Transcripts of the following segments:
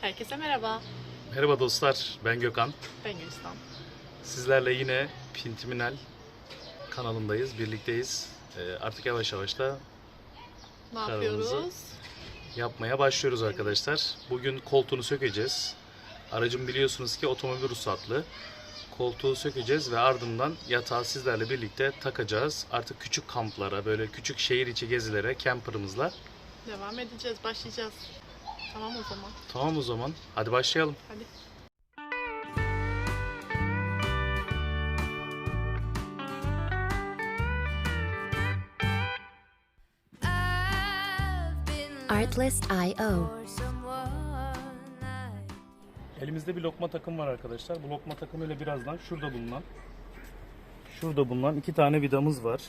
Herkese merhaba. Merhaba dostlar, ben Gökhan. Ben Gülistan. Sizlerle yine Pintiminal kanalındayız, birlikteyiz. Ee, artık yavaş yavaş da Ne yapıyoruz? yapmaya başlıyoruz arkadaşlar. Bugün koltuğunu sökeceğiz. Aracım biliyorsunuz ki otomobil ruhsatlı. Koltuğu sökeceğiz ve ardından yatağı sizlerle birlikte takacağız. Artık küçük kamplara, böyle küçük şehir içi gezilere, camperımızla. Devam edeceğiz, başlayacağız. Tamam o zaman. Tamam o zaman, hadi başlayalım. Hadi. Artlist.io Elimizde bir lokma takım var arkadaşlar. Bu lokma takımıyla birazdan şurada bulunan şurada bulunan iki tane vidamız var.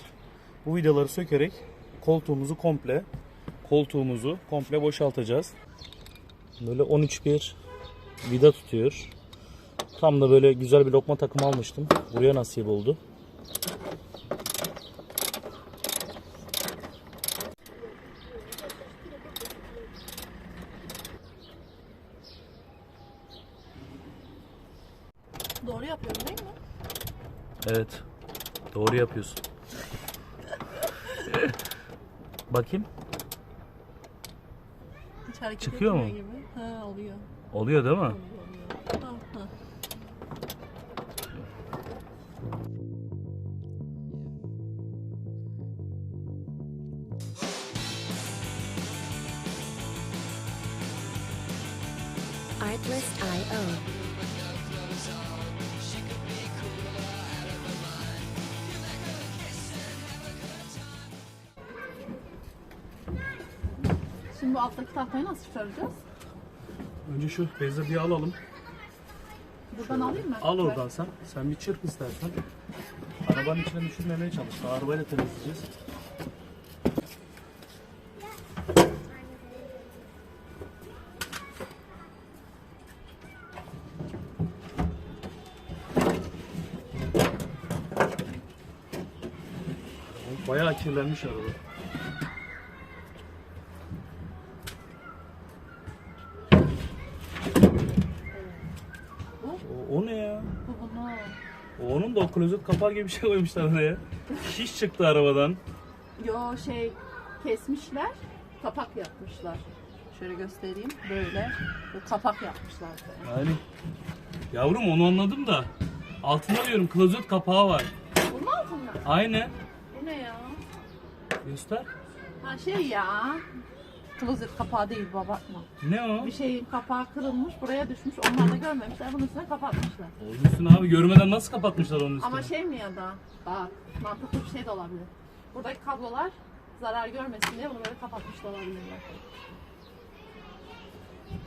Bu vidaları sökerek koltuğumuzu komple koltuğumuzu komple boşaltacağız. Böyle 13 bir vida tutuyor. Tam da böyle güzel bir lokma takım almıştım. Buraya nasip oldu. Doğru yapıyorum değil mi? Evet. Doğru yapıyorsun. Bakayım. Hiç hareket Çıkıyor mu? etmiyor Gibi. Ha oluyor. Oluyor değil mi? Oluyor, oluyor. Şimdi bu alttaki tahtayı nasıl çıkaracağız? Önce şu bezi bir alalım. Buradan alayım mı? Al oradan sen. Sen bir çırp istersen. Arabanın içine düşürmemeye çalış. Arabayla temizleyeceğiz. Bayağı kirlenmiş araba. O, o ne ya? Bu bunu. O Onun da o klozet kapağı gibi bir şey koymuşlar oraya. Şiş çıktı arabadan. Yo şey kesmişler, kapak yapmışlar. Şöyle göstereyim. Böyle. Bu kapak yapmışlar. böyle. Yani yavrum onu anladım da altında diyorum klozet kapağı var. Bu mu altında? Aynı. Bu ne ya? Göster. Ha şey ya. Klozet kapağı değil bu bakma. Ne o? Bir şeyin kapağı kırılmış, buraya düşmüş. Onlar da görmemişler. Bunun üstüne kapatmışlar. Onun üstüne abi görmeden nasıl kapatmışlar onun üstüne? Ama şey mi ya da? Bak, mantıklı bir şey de olabilir. Buradaki kablolar zarar görmesin diye bunu böyle kapatmış da olabilirler.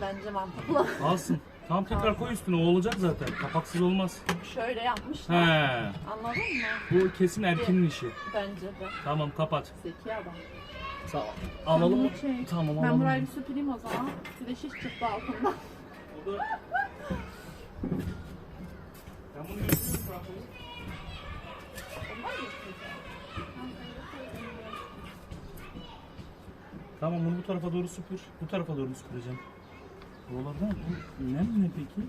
Bence mantıklı. Alsın. Tam tekrar koy üstüne o olacak zaten. Kapaksız olmaz. Şöyle yapmışlar. He. Anladın mı? Bu kesin erkenin işi. Bence de. Tamam kapat. Zeki adam. Sağ. Alalım mı? Çek. Tamam Ben alalım. burayı bir süpüreyim o zaman. Bir de şiş çıktı altından. Ben bunu götürüyorum bırakalım. Tamam bunu bu tarafa doğru süpür. Bu tarafa doğru süpüreceğim. Buralarda bu nem ne peki?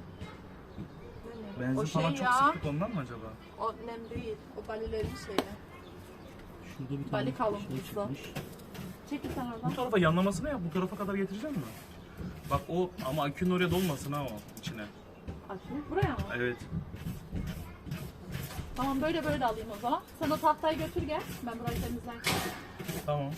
Benzin O şey falan çok ya. sıktık ondan mı acaba? O nem değil. O balilerin şeyi. Şurada bir Bali tane kalın şey kızı. çıkmış. Çekil sen Bu oradan. tarafa yanlamasını yap. Bu tarafa kadar getireceğim mi? Bak o ama akünün oraya dolmasın ha o içine. Açayım. Buraya mı? Evet. Tamam böyle böyle alayım o zaman. Sen o tahtayı götür gel. Ben burayı temizlerken. Tamam.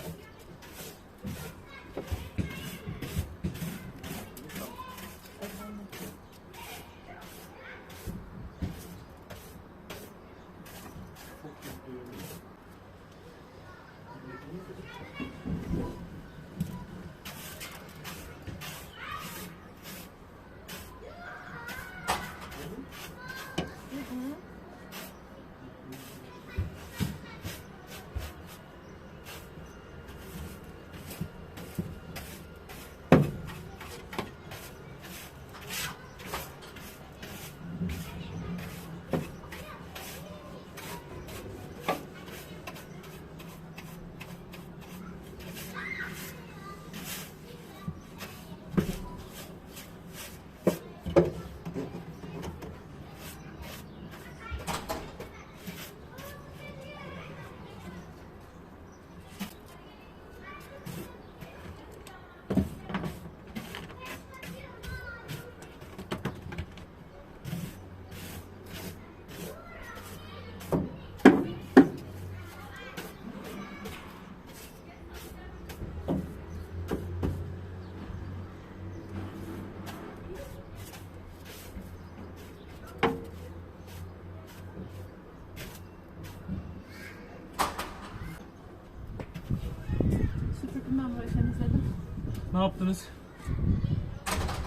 Yaptınız?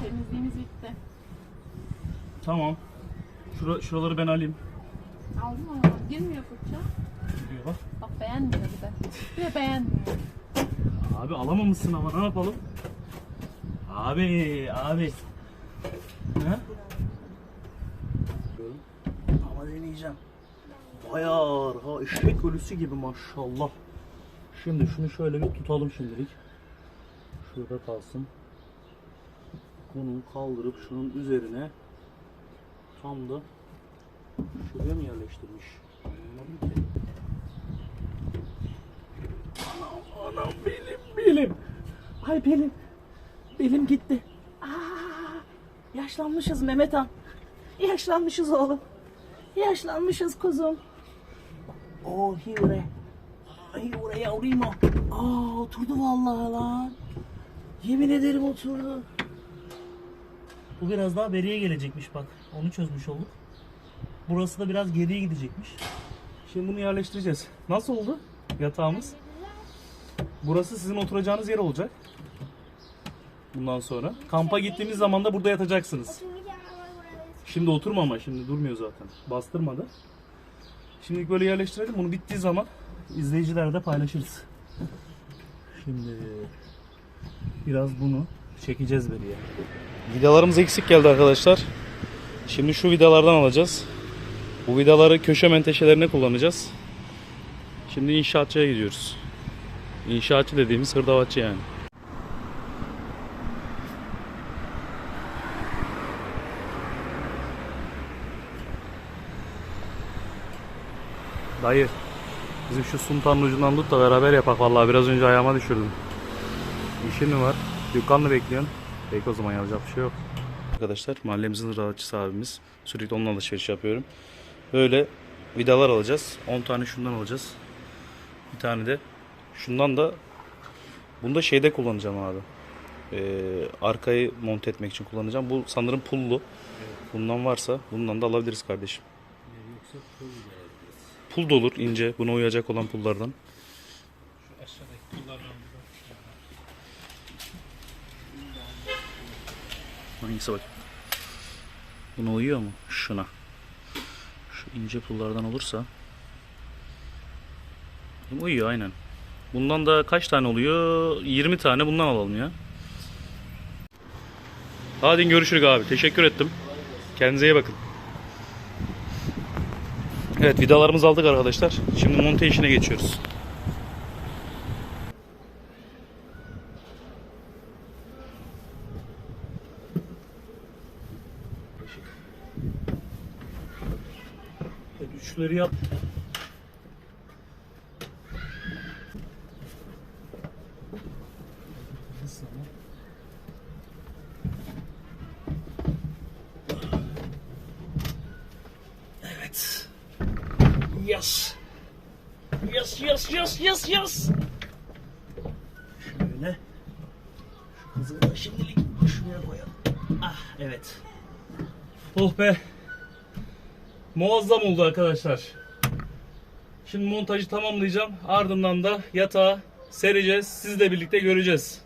Temizliğimiz bitti. Tamam. Şura, şuraları ben alayım. Aldım ama girmiyor fırça. Gidiyor bak. Bak beğenmiyor bir de. Bir de beğenmiyor. Abi alamamışsın ama ne yapalım? Abi, abi. Ha? Ama deneyeceğim. Bayağı ağır ha. Eşek ölüsü gibi maşallah. Şimdi şunu şöyle bir tutalım şimdilik. Şurada kalsın. Bunu kaldırıp şunun üzerine tam da şuraya mı yerleştirmiş? Anlamadım ki. Anam, anam belim, belim. Ay belim. Belim gitti. Aa, yaşlanmışız Mehmet Han. Yaşlanmışız oğlum. Yaşlanmışız kuzum. Oh Hivre. Hivre yavrum o. Aa oturdu vallahi lan. Yemin ederim oturdu. Bu biraz daha beriye gelecekmiş bak. Onu çözmüş olduk. Burası da biraz geriye gidecekmiş. Şimdi bunu yerleştireceğiz. Nasıl oldu yatağımız? Burası sizin oturacağınız yer olacak. Bundan sonra. Kampa gittiğimiz zaman da burada yatacaksınız. Şimdi oturma ama şimdi durmuyor zaten. Bastırmadı. Şimdi böyle yerleştirelim. Bunu bittiği zaman izleyicilerle paylaşırız. Şimdi biraz bunu çekeceğiz beriye. Vidalarımız eksik geldi arkadaşlar. Şimdi şu vidalardan alacağız. Bu vidaları köşe menteşelerine kullanacağız. Şimdi inşaatçıya gidiyoruz. İnşaatçı dediğimiz hırdavatçı yani. Dayı bizim şu suntanın ucundan tut da beraber yapak vallahi biraz önce ayağıma düşürdüm. İşin mi var? Dükkanla bekliyorsun. Peki o zaman yapacak bir şey yok. Arkadaşlar mahallemizin hırdavatçısı abimiz. Sürekli onunla alışveriş yapıyorum. Böyle vidalar alacağız. 10 tane şundan alacağız. Bir tane de şundan da bunu da şeyde kullanacağım abi. Ee, arkayı monte etmek için kullanacağım. Bu sanırım pullu. Bundan varsa bundan da alabiliriz kardeşim. Pul da olur ince. Buna uyacak olan pullardan. Hangisi bak? Buna uyuyor mu? Şuna. Şu ince pullardan olursa. Uyuyor aynen. Bundan da kaç tane oluyor? 20 tane bundan alalım ya. Hadi görüşürüz abi. Teşekkür ettim. Kendinize iyi bakın. Evet vidalarımızı aldık arkadaşlar. Şimdi monte işine geçiyoruz. Evet, Üçleri yap. Evet. Yes. Yes, yes, yes, yes, yes. Şöyle. Şu kızığı da şimdilik şuraya koyalım. Ah, evet. Oh be. Muazzam oldu arkadaşlar. Şimdi montajı tamamlayacağım. Ardından da yatağı sereceğiz. Sizle birlikte göreceğiz.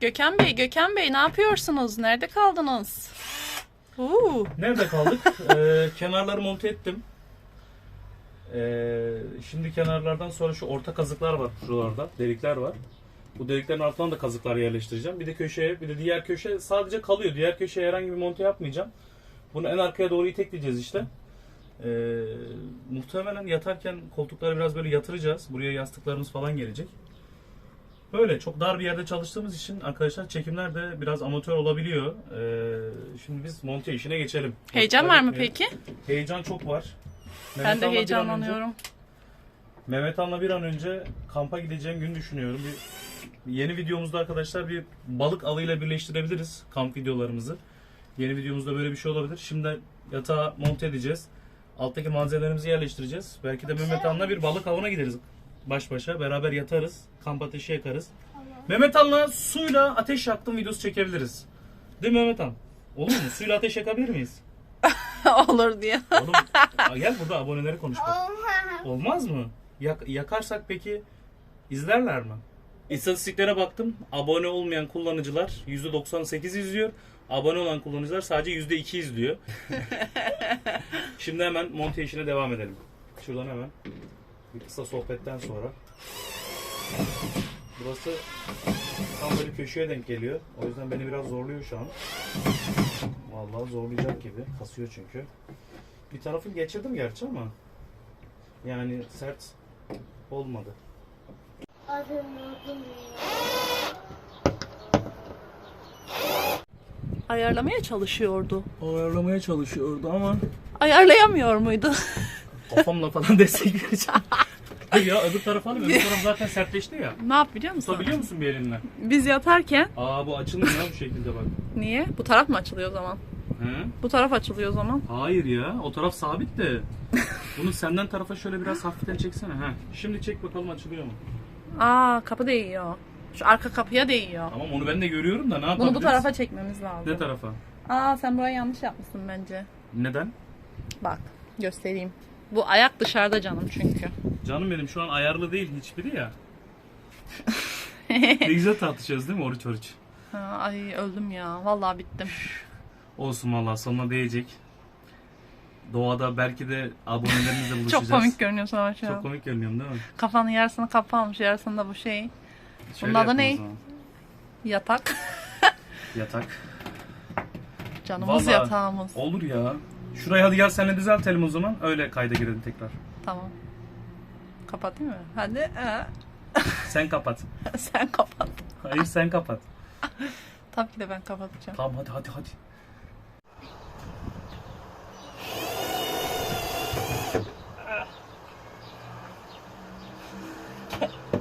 Gökhan Bey, Gökhan Bey ne yapıyorsunuz? Nerede kaldınız? Uuu. Nerede kaldık? Ee, kenarları monte ettim. Ee, şimdi kenarlardan sonra şu orta kazıklar var şuralarda. Delikler var. Bu deliklerin altından da kazıklar yerleştireceğim. Bir de köşeye, bir de diğer köşe sadece kalıyor. Diğer köşeye herhangi bir monte yapmayacağım. Bunu en arkaya doğru itekleyeceğiz işte. Ee, muhtemelen yatarken koltukları biraz böyle yatıracağız. Buraya yastıklarımız falan gelecek. Böyle çok dar bir yerde çalıştığımız için arkadaşlar çekimler de biraz amatör olabiliyor. Ee, şimdi biz monte işine geçelim. Heyecan var mı peki? Heyecan çok var. Ben Mehmet de Han'la bir an heyecanlanıyorum. Önce, Mehmet Han'la bir an önce kampa gideceğim gün düşünüyorum. Bir, yeni videomuzda arkadaşlar bir balık avıyla birleştirebiliriz kamp videolarımızı. Yeni videomuzda böyle bir şey olabilir. Şimdi yatağı monte edeceğiz. Alttaki malzemelerimizi yerleştireceğiz. Belki de Mehmet Han'la bir balık avına gideriz baş başa. Beraber yatarız. Kamp ateşi yakarız. Mehmet Han'la suyla ateş yaktım videosu çekebiliriz. Değil mi Mehmet Han? Olur mu? Suyla ateş yakabilir miyiz? Olur diye. Oğlum gel burada aboneleri konuş bak. Olmaz mı? Yak- yakarsak peki izlerler mi? İstatistiklere baktım. Abone olmayan kullanıcılar %98 izliyor. Abone olan kullanıcılar sadece %2 izliyor. Şimdi hemen monte işine devam edelim. Şuradan hemen bir kısa sohbetten sonra. Burası tam böyle köşeye denk geliyor. O yüzden beni biraz zorluyor şu an. Vallahi zorlayacak gibi. Kasıyor çünkü. Bir tarafı geçirdim gerçi ama yani sert olmadı. Ayarlamaya çalışıyordu. Ayarlamaya çalışıyordu ama Ayarlayamıyor muydu? kafamla falan destek vereceğim. Hayır ya öbür taraf alayım. Öbür taraf zaten sertleşti ya. ne yap biliyor musun? Tutabiliyor musun bir elinle? Biz yatarken Aa bu açılmıyor ya bu şekilde bak. niye? Bu taraf mı açılıyor o zaman? He? Bu taraf açılıyor o zaman. Hayır ya o taraf sabit de. Bunu senden tarafa şöyle biraz hafiften çeksene. Ha. Şimdi çek bakalım açılıyor mu? Aa kapı değiyor. Şu arka kapıya değiyor. Tamam onu ben de görüyorum da ne yapabiliriz? Bunu bu tarafa çekmemiz lazım. Ne tarafa? Aa sen burayı yanlış yapmışsın bence. Neden? Bak göstereyim. Bu ayak dışarıda canım çünkü. Canım benim şu an ayarlı değil hiçbiri ya. ne güzel tartışıyoruz değil mi oruç oruç? Ha, ay öldüm ya. Vallahi bittim. Olsun valla sonuna değecek. Doğada belki de abonelerimizle buluşacağız. Çok komik görünüyorsun ama şu Çok an. komik görünüyorum değil mi? Kafanın yarısını kapamış, yarısını da bu şey. Şöyle Bunun adı yapın o ne? zaman. Yatak. Yatak. Canımız Vallahi yatağımız. Olur ya. Şurayı hadi gel seninle düzeltelim o zaman. Öyle kayda girelim tekrar. Tamam. Kapatayım mı? Hadi. ee. Sen kapat. sen kapat. Hayır sen kapat. Tabii ki de ben kapatacağım. Tamam hadi hadi hadi.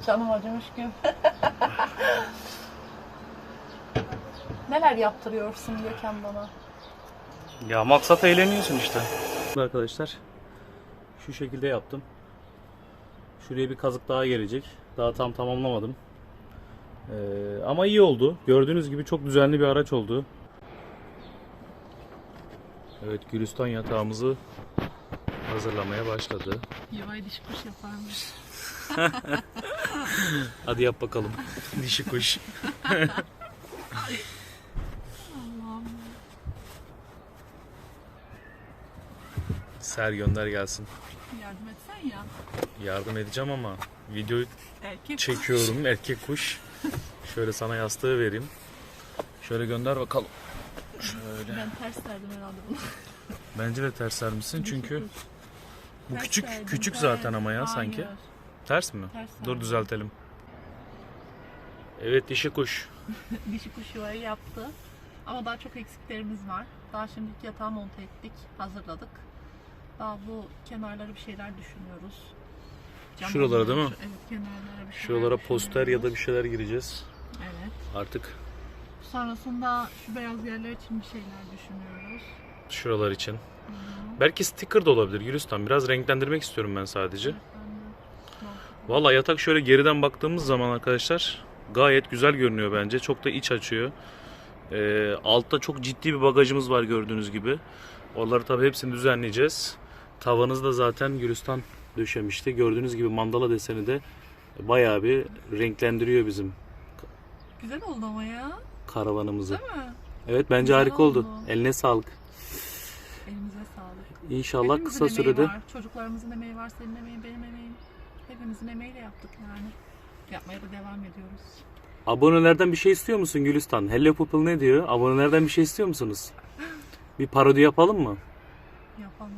Canım acımış gün. Neler yaptırıyorsun Gökhan bana? Ya maksat eğleniyorsun işte. Arkadaşlar şu şekilde yaptım. Şuraya bir kazık daha gelecek. Daha tam tamamlamadım. Ee, ama iyi oldu. Gördüğünüz gibi çok düzenli bir araç oldu. Evet Gülistan yatağımızı hazırlamaya başladı. Yuvayı diş kuş yaparmış. Hadi yap bakalım. Dişi kuş. Ser gönder gelsin. Yardım etsen ya. Yardım edeceğim ama videoyu Erkek çekiyorum erkek kuş. Şöyle sana yastığı vereyim. Şöyle gönder bakalım. Şöyle. Ben ters verdim herhalde bunu. Bence de ters sermişsin çünkü bu Ters küçük verdim, küçük zaten ama ya Hayır, sanki. Ters mi? Ters Dur verdim. düzeltelim. Evet dişi kuş. Dişi kuş yuvayı yaptı. Ama daha çok eksiklerimiz var. Daha şimdilik yatağı monte ettik, hazırladık. Daha bu kenarlara bir şeyler düşünüyoruz. Cam Şuralara değil mi? Evet kenarlara bir şeyler Şuralara poster ya da bir şeyler gireceğiz. Evet. Artık Sonrasında şu beyaz yerler için bir şeyler düşünüyoruz. şuralar için. Belki sticker da olabilir Gülistan. Biraz renklendirmek istiyorum ben sadece. De- Valla yatak şöyle geriden baktığımız zaman arkadaşlar gayet güzel görünüyor bence. Çok da iç açıyor. Ee, altta çok ciddi bir bagajımız var gördüğünüz gibi. Oraları tabii hepsini düzenleyeceğiz. Tavanız da zaten Gülistan döşemişti. Gördüğünüz gibi mandala deseni de bayağı bir renklendiriyor bizim Güzel oldu ama ya. karavanımızı. Değil mi? Evet bence Güzel harika oldu. oldu. Eline sağlık. Elimize sağlık. İnşallah Hepimizin kısa emeği sürede Var. Çocuklarımızın emeği var, senin emeğin, benim emeğim. Hepimizin emeğiyle yaptık yani. Yapmaya da devam ediyoruz. Abonelerden bir şey istiyor musun Gülistan? Hello People ne diyor? Abonelerden bir şey istiyor musunuz? Bir parodi yapalım mı? Yapalım.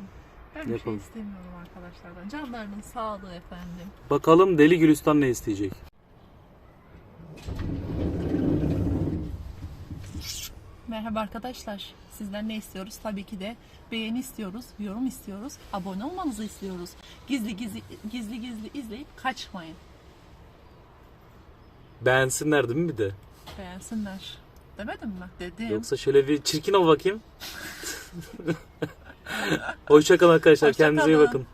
Ben bir şey Yapalım. istemiyorum arkadaşlardan. Canlarının sağlığı efendim. Bakalım Deli Gülistan ne isteyecek? Merhaba arkadaşlar. Sizden ne istiyoruz? Tabii ki de beğeni istiyoruz, yorum istiyoruz, abone olmanızı istiyoruz. Gizli gizli gizli gizli izleyip kaçmayın. Beğensinler değil mi bir de? Beğensinler. Demedim mi? Dedim. Yoksa şöyle bir çirkin ol bakayım. Hoşçakalın arkadaşlar. Hoşça Kendinize iyi bakın.